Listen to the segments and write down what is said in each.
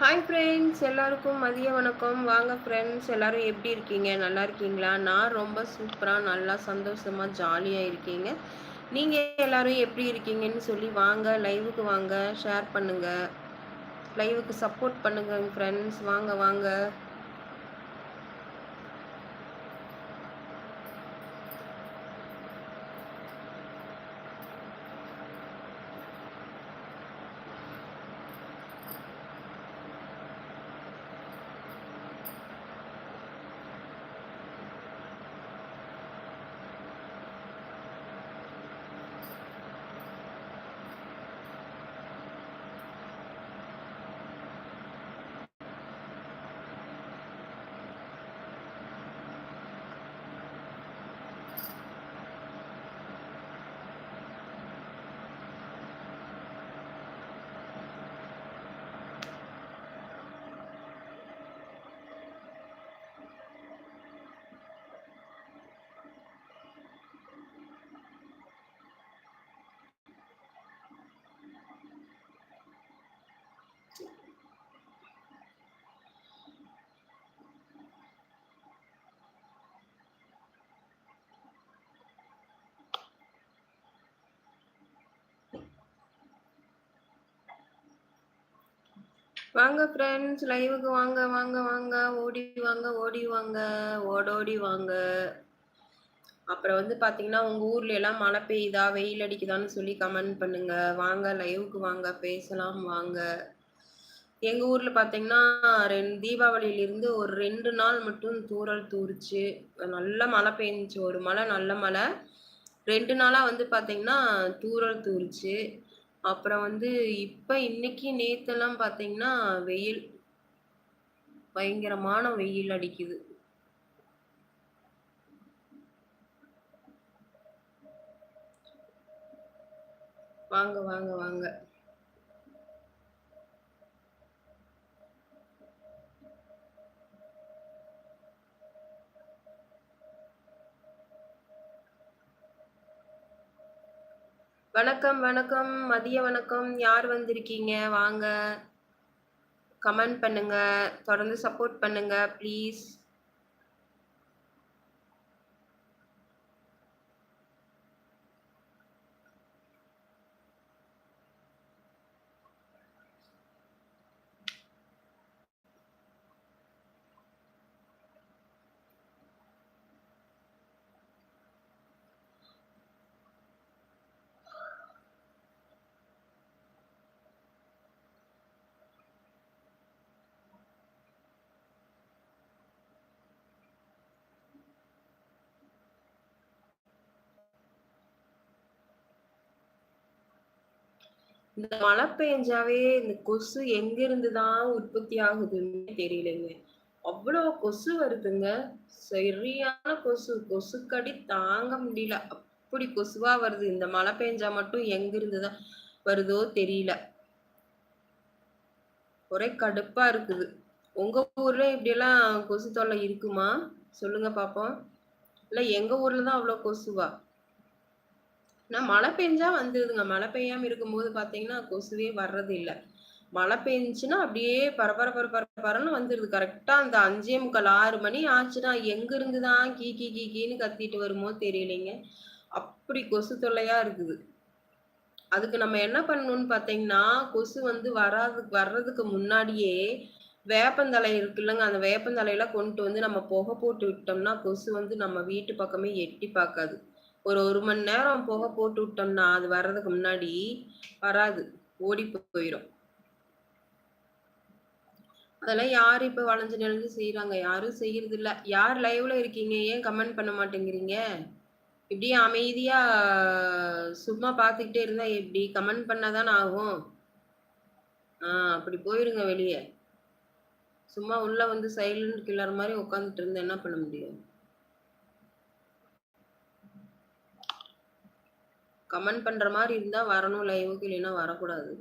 Hi friends எல்லாருக்கும் மதிய வணக்கம். வாங்க ஃப்ரெண்ட்ஸ் எல்லாரும் எப்படி இருக்கீங்க? நல்லா இருக்கீங்களா? நான் ரொம்ப சூப்பராக நல்லா சந்தோஷமாக ஜாலியாக இருக்கீங்க. நீங்கள் எல்லாரும் எப்படி இருக்கீங்கன்னு சொல்லி வாங்க. லைவுக்கு வாங்க. ஷேர் பண்ணுங்கள் லைவுக்கு சப்போர்ட் பண்ணுங்க ஃப்ரெண்ட்ஸ் வாங்க வாங்க. வாங்க ஃப்ரெண்ட்ஸ் லைவுக்கு வாங்க வாங்க வாங்க ஓடி வாங்க ஓடி வாங்க ஓடோடி வாங்க. அப்புறம் வந்து பார்த்தீங்கன்னா உங்கள் ஊர்ல எல்லாம் மழை பெய்யுதா வெயில் அடிக்குதான்னு சொல்லி கமெண்ட் பண்ணுங்க. வாங்க லைவுக்கு வாங்க பேசலாம் வாங்க. எங்கள் ஊரில் பார்த்தீங்கன்னா ரெண்டு தீபாவளியிலிருந்து ஒரு ரெண்டு நாள் மட்டும் தூரல் தூரிச்சு நல்ல மழை பெஞ்சிச்சு. ஒரு மழை நல்ல மழை. ரெண்டு நாளாக வந்து பார்த்தீங்கன்னா தூரல் தூரிச்சு அப்புறம் வந்து இப்ப இன்னைக்கு நேத்தெல்லாம் பார்த்தீங்கன்னா வெயில். பயங்கரமான வெயில் அடிக்குது. வாங்க வாங்க வாங்க. வணக்கம் வணக்கம். மதிய வணக்கம். யார் வந்திருக்கீங்க? வாங்க. கமெண்ட் பண்ணுங்க. தொடர்ந்து சப்போர்ட் பண்ணுங்க ப்ளீஸ். இந்த மழை பெஞ்சாவே இந்த கொசு எங்க இருந்துதான் உற்பத்தி ஆகுதுன்னு தெரியலைங்க. அவ்வளோ கொசு வருதுங்க. சரியான கொசு. கொசுக்கடி தாங்க முடியல. அப்படி கொசுவா வருது. இந்த மழை பெஞ்சா மட்டும் எங்க இருந்துதான் வருதோ தெரியல. ஒரே கடுப்பா இருக்குது. உங்க ஊர்ல இப்படியெல்லாம் கொசு தொல்லை இருக்குமா? சொல்லுங்க பாப்போம். இல்ல எங்க ஊர்ல தான் அவ்வளோ கொசுவா? நான் மழை பெஞ்சா வந்துடுதுங்க மழை பெய்யாம இருக்கும்போது பாத்தீங்கன்னா கொசுவே வர்றது இல்ல. மழை பெஞ்சுன்னா அப்படியே பரபர பர பரன்னு வந்துருது. கரெக்டா அந்த அஞ்சே முக்கால் ஆறு மணி ஆச்சுன்னா எங்க இருந்துதான் கீ கீ கீ கீன்னு கத்திட்டு வருமோ தெரியலைங்க. அப்படி கொசு தொல்லையா இருக்குது. அதுக்கு நம்ம என்ன பண்ணணும்னு பாத்தீங்கன்னா கொசு வந்து வராது வர்றதுக்கு முன்னாடியே வேப்பந்தலை இருக்குல்லங்க. அந்த வேப்பந்தலையில கொண்டு வந்து நம்ம புகை போட்டு விட்டோம்னா கொசு வந்து நம்ம வீட்டு பக்கமே எட்டி பார்க்காது. ஒரு ஒரு மணி நேரம் போக போட்டு விட்டோம்னா அது வர்றதுக்கு முன்னாடி வராது ஓடி போயிடும் அதெல்லாம் யாரு இப்ப வளைஞ்சு நெளிஞ்சு செய்யறாங்க யாரும் செய்யறது இல்ல யார் லைவ்ல இருக்கீங்க? ஏன் கமெண்ட் பண்ண மாட்டேங்கிறீங்க? இப்படி அமைதியா சும்மா பாத்துக்கிட்டே இருந்தா எப்படி? கமெண்ட் பண்ணாதான் ஆகும். ஆஹ் அப்படி போயிருங்க வெளியே. சும்மா உள்ள வந்து சைலண்ட் கில்லர் மாதிரி உட்காந்துட்டு இருந்தா என்ன பண்ண முடியும்? கமெண்ட் பண்ற மாதிரி இருந்தா வரணும் லைவுக்கு இல்லைன்னா வரக்கூடாது.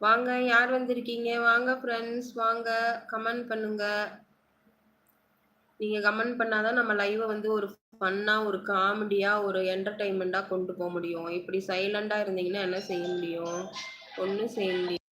வாங்க யார் வந்திருக்கீங்க? வாங்க ஃப்ரெண்ட்ஸ் வாங்க கமெண்ட் பண்ணுங்க. நீங்க கமெண்ட் பண்ணாதான் நம்ம லைவை வந்து ஒரு ஃபன்னாக ஒரு காமெடியாக ஒரு என்டர்டைன்மெண்ட்டாக கொண்டு போக முடியும். இப்படி சைலண்டாக இருந்தீங்கன்னா என்ன செய்ய முடியும்? ஒன்றும் செய்ய முடியும்